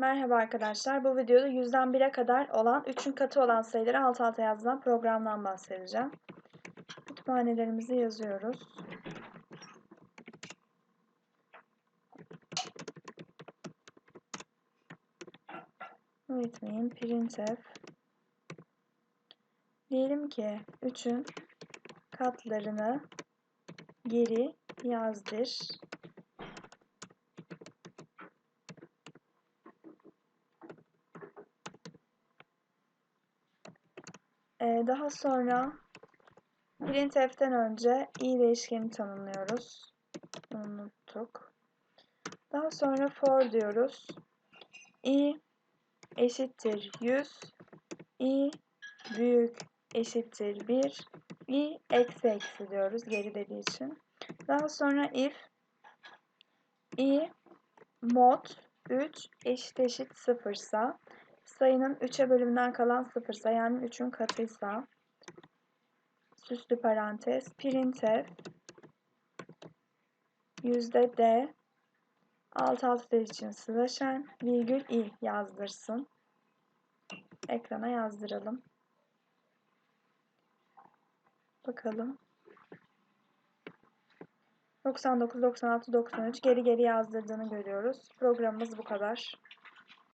Merhaba arkadaşlar. Bu videoda 100'den 1'e kadar olan 3'ün katı olan sayıları alt alta yazılan programdan bahsedeceğim. Kütüphanelerimizi yazıyoruz. Unutmayın printf. Diyelim ki 3'ün katlarını geri yazdır. Ee, daha sonra printf'ten önce i değişkeni tanımlıyoruz. Unuttuk. Daha sonra for diyoruz. i eşittir 100, i büyük eşittir 1, i eksi eksi diyoruz geri dediği için. Daha sonra if i mod 3 eşit eşit 0 ise sayının 3'e bölümünden kalan 0 ise yani 3'ün katıysa süslü parantez printf yüzde d alt alt için slashen virgül i yazdırsın. Ekrana yazdıralım. Bakalım. 99, 96, 93 geri geri yazdırdığını görüyoruz. Programımız bu kadar.